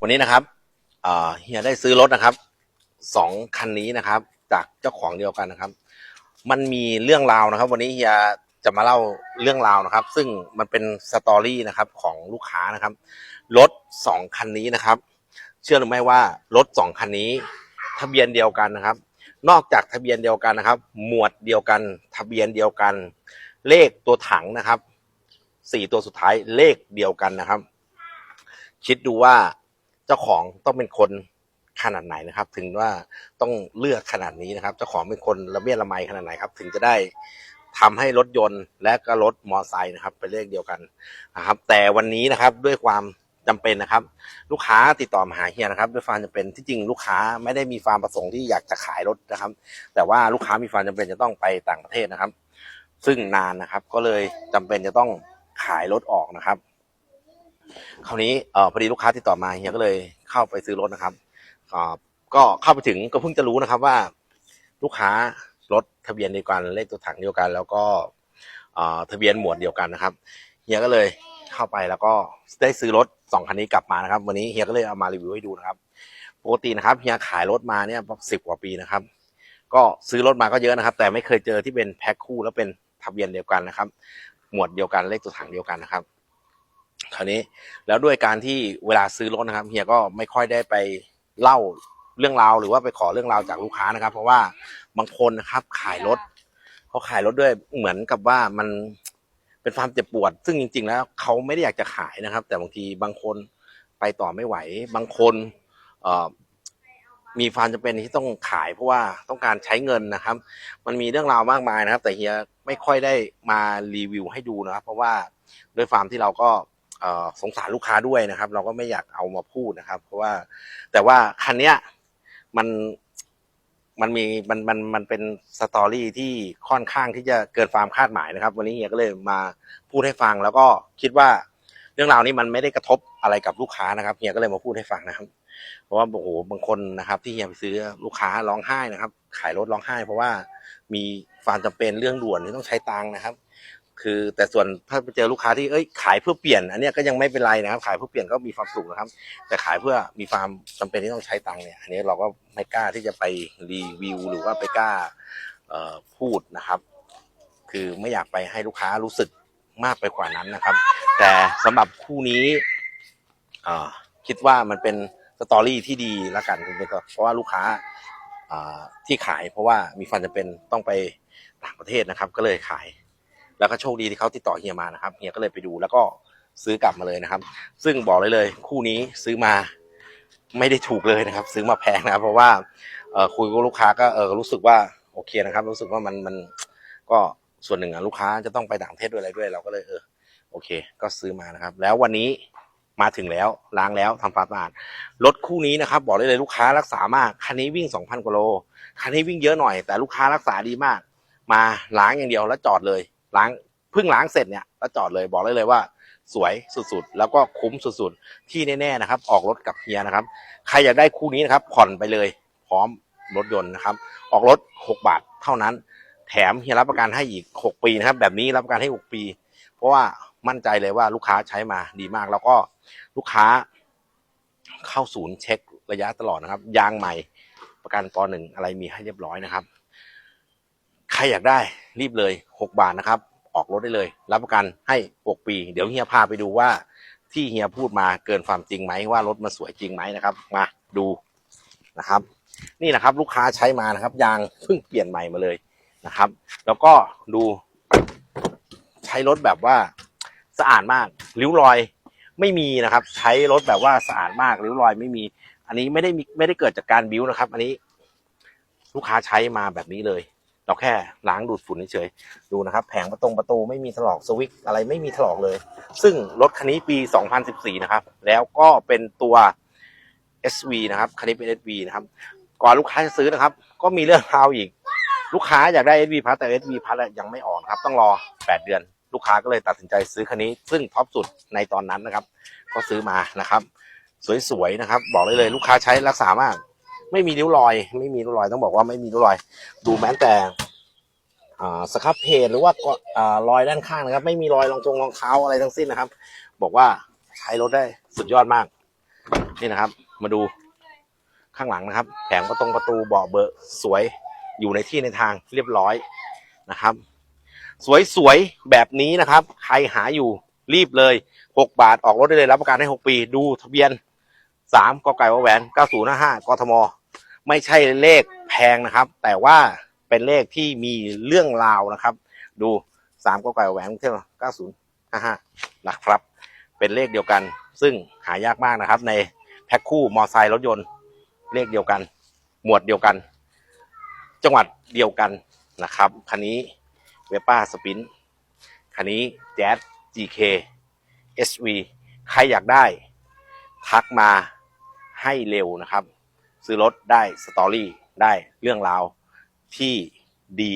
วันนี้นะครับเฮียได้ซื้อรถนะครับสองคันนี้นะครับ จากเจ้าของเดียวกันนะครับ มันมีเรื่องราวนะครับ วันนี้เฮียจะมาเล่าเรื่องราวนะครับ ซึ่งมันเป็นสตอรี่นะครับของลูกค้านะครับรถสองคันนี้นะครับ เชื่อหรือไม่ว่ารถสองคันนี้ ทะเบียนเดียวกันนะครับ นอกจากทะเบียนเดียวกันนะครับ หมวดเดียวกัน ทะเบียนเดียวกัน เลขตัวถังนะครับสี่ตัวสุดท้ายเลขเดียวกันนะครับ คิดดูว่า เจ้าของต้องเป็นคนขนาดไหนนะครับ ถึงว่าต้องเลือกขนาดนี้นะครับ เจ้าของเป็นคนละเมียดละไมขนาดไหนครับ ถึงจะได้ทำให้รถยนต์และก็รถมอไซค์นะครับเป็นเลขเดียวกันนะครับ แต่วันนี้นะครับด้วยความจำเป็นนะครับ ลูกค้าติดต่อมาหาเฮียนะครับ ด้วยความจำเป็นที่จริงลูกค้าไม่ได้มีความประสงค์ที่อยากจะขายรถนะครับ แต่ว่าลูกค้ามีความจำเป็นจะต้องไปต่างประเทศนะครับ ซึ่งนานนะครับ ก็เลยจำเป็นจะต้องขายรถออกนะครับ คราวนี้เออพอดีลูกค้าติดต่อมาเฮียก็เลยเข้าไปซื้อรถนะครับอ่าก็เข้าไปถึงก็เพิ่งจะรู้นะครับว่า ลูกค้ารถทะเบียนเดียวกันเลขตัวถังเดียวกัน แล้วก็อ่าทะเบียนหมวดเดียวกันนะครับเฮียก็เลยเข้าไปแล้วก็ได้ซื้อรถสองคันนี้กลับมานะครับ วันนี้เฮียก็เลยเอามารีวิวให้ดูนะครับปกตินะครับเฮียขายรถมาเนี่ยสิบกว่าปีนะครับ ก็ซื้อรถมาก็เยอะนะครับ แต่ไม่เคยเจอที่เป็นแพ็คคู่แล้วเป็นทะเบียนเดียวกันนะครับ หมวดเดียวกันเลขตัวถังเดียวกันนะครับ คราวนี้แล้วด้วยการที่เวลาซื้อรถนะครับเฮียก็ไม่ค่อยได้ไปเล่าเรื่องราวหรือว่าไปขอเรื่องราวจากลูกค้านะครับ เพราะว่าบางคนนะครับขายรถเขาขายรถด้วยเหมือนกับว่ามันเป็นความเจ็บปวด ซึ่งจริง ๆ แล้วเขาไม่ได้อยากจะขายนะครับ แต่บางทีบางคนไปต่อไม่ไหว บางคนมีความจำเป็นที่ต้องขายเพราะว่าต้องการใช้เงินนะครับ มันมีเรื่องราวมากมายนะครับ แต่เฮียไม่ค่อยได้มารีวิวให้ดูนะครับ เพราะว่าด้วยความที่เราก็ สงสารลูกค้าด้วยนะครับ เราก็ไม่อยากเอามาพูดนะครับ เพราะว่าแต่ว่าคันเนี้ยมันมันมีมันมันมันเป็นสตอรี่ที่ค่อนข้างที่จะเกินความคาดหมายนะครับ วันนี้เฮียก็เลยมาพูดให้ฟัง แล้วก็คิดว่าเรื่องราวนี้มันไม่ได้กระทบอะไรกับลูกค้านะครับเฮียก็เลยมาพูดให้ฟังนะครับ เพราะว่าโอ้โหบางคนนะครับ ที่เฮียไปซื้อลูกค้าร้องไห้นะครับ ขายรถร้องไห้ เพราะว่ามีความจำเป็นเรื่องด่วนที่ต้องใช้ตังค์นะครับ คือแต่ส่วนถ้าไปเจอลูกค้าที่เอ้ยขายเพื่อเปลี่ยน อันเนี้ยก็ยังไม่เป็นไรนะครับ ขายเพื่อเปลี่ยนก็มีความสุขนะครับ แต่ขายเพื่อมีความจำเป็นที่ต้องใช้ตังค์เนี่ยอันนี้เราก็ไม่กล้าที่จะไปรีวิวหรือว่าไปกล้าพูดนะครับ คือไม่อยากไปให้ลูกค้ารู้สึกมากไปกว่านั้นนะครับ แต่สำหรับคู่นี้คิดว่ามันเป็นสตอรี่ที่ดีละกันเพราะว่าลูกค้าที่ขายเพราะว่ามีความจำเป็นต้องไปต่างประเทศนะครับ ก็เลยขาย แล้วก็โชคดีที่เขาติดต่อเฮียมานะครับเฮียก็เลยไปดูแล้วก็ซื้อกลับมาเลยนะครับ ซึ่งบอกเลยเลย คู่นี้ซื้อมาไม่ได้ถูกเลยนะครับ ซื้อมาแพงนะครับ เพราะว่าคุยกับลูกค้าก็เออรู้สึกว่าโอเคนะครับ รู้สึกว่ามันมันก็ส่วนหนึ่งอะลูกค้าจะต้องไปต่างประเทศด้วยอะไรด้วย เราก็เลยเออโอเค ก็ซื้อมานะครับ แล้ววันนี้มาถึงแล้วล้างแล้วทำความสะอาดรถคู่นี้นะครับ บอกเลยเลยลูกค้ารักษามากคันนี้วิ่ง 2,000กว่าโลคันนี้วิ่งเยอะหน่อยแต่ลูกค้ารักษาดีมาก มาล้างอย่างเดียวแล้วจอดเลย ล้างเพิ่งล้างเสร็จเนี่ยแล้วจอดเลยบอกได้เลยว่าสวยสุดๆ แล้วก็คุ้มสุดๆ ที่แน่ๆนะครับ ออกรถกับเฮียนะครับ ใครอยากได้คู่นี้นะครับ ผ่อนไปเลย พร้อมรถยนต์นะครับ ออกรถ 6 บาทเท่านั้น แถมเฮียรับประกันให้อีก 6 ปีนะครับ แบบนี้รับประกันให้ 6 ปี เพราะว่ามั่นใจเลยว่าลูกค้าใช้มาดีมาก แล้วก็ลูกค้าเข้าศูนย์เช็คระยะตลอดนะครับ ยางใหม่ประกันปหนึ่งอะไรมีให้เรียบร้อยนะครับ ใครอยากได้รีบเลย 6 บาทนะครับ ออกรถได้เลย รับประกันให้ 6 ปี เดี๋ยวเฮียพาไปดูว่าที่เฮียพูดมาเกินความจริงไหมว่ารถมันสวยจริงไหมนะครับ มาดูนะครับ นี่นะครับลูกค้าใช้มานะครับ ยางเพิ่งเปลี่ยนใหม่มาเลยนะครับ แล้วก็ดูใช้รถแบบว่าสะอาดมากริ้วรอยไม่มีนะครับ ใช้รถแบบว่าสะอาดมากริ้วรอยไม่มี อันนี้ไม่ได้มีไม่ได้เกิดจากการบิ้วนะครับ อันนี้ลูกค้าใช้มาแบบนี้เลย เราแค่ล้างดูดฝุ่นเฉยๆดูนะครับ แผงประตงประตูไม่มีถลอกสวิตอะไรไม่มีถลอกเลย ซึ่งรถคันนี้ปี 2014 นะครับ แล้วก็เป็นตัว SV นะครับคันนี้เป็น SV นะครับ ก่อนลูกค้าจะซื้อนะครับ ก็มีเรื่องราวอีก ลูกค้าอยากได้ SV พัทแต่ SV พัทยังไม่ออกครับ ต้องรอ 8 เดือน ลูกค้าก็เลยตัดสินใจซื้อคันนี้ ซึ่งท็อปสุดในตอนนั้นนะครับ ก็ซื้อมานะครับ สวยๆนะครับ บอกเลยเลย ลูกค้าใช้รักษามาก ไม่มีริ้วรอย ไม่มีริ้วรอยต้องบอกว่าไม่มีริ้วรอย ดูแม้แต่สครับเพจหรือว่าอรอยด้านข้างนะครับ ไม่มีรอยรองจงรองเท้าอะไรทั้งสิ้นนะครับ บอกว่าใช้รถได้สุดยอดมาก นี่นะครับ มาดูข้างหลังนะครับ แผงประตงประตูเบาะเบอร์สวยอยู่ในที่ในทางเรียบร้อยนะครับ สวยๆแบบนี้นะครับ ใครหาอยู่รีบเลยหกบาทออกรถได้เลยรับประกันให้หกปี ดูทะเบียนสามกไก่วาแหวนเก้าศูนย์ห้ากทม ไม่ใช่เลขแพงนะครับ แต่ว่าเป็นเลขที่มีเรื่องราวนะครับ ดูสามก็ไก่แหวนเทพเก้าศูนย์ห้าห้านะครับ เป็นเลขเดียวกัน ซึ่งหายากมากนะครับ ในแพ็คคู่มอไซค์รถยนต์เลขเดียวกัน หมวดเดียวกัน จังหวัดเดียวกันนะครับคันนี้เวป้าสปินคันนี้แจ๊ส GK SV ใครอยากได้ ทักมาให้เร็วนะครับ ซื้อรถได้สตอรี่ได้เรื่องราวที่ดี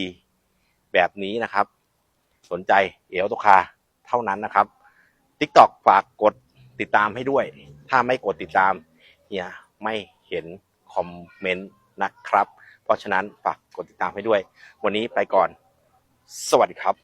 แบบนี้นะครับ สนใจเอลตุคาเท่านั้นนะครับ TikTok ฝากกดติดตามให้ด้วย ถ้าไม่กดติดตามเฮียไม่เห็นคอมเมนต์นะครับ เพราะฉะนั้นฝากกดติดตามให้ด้วย วันนี้ไปก่อน สวัสดีครับ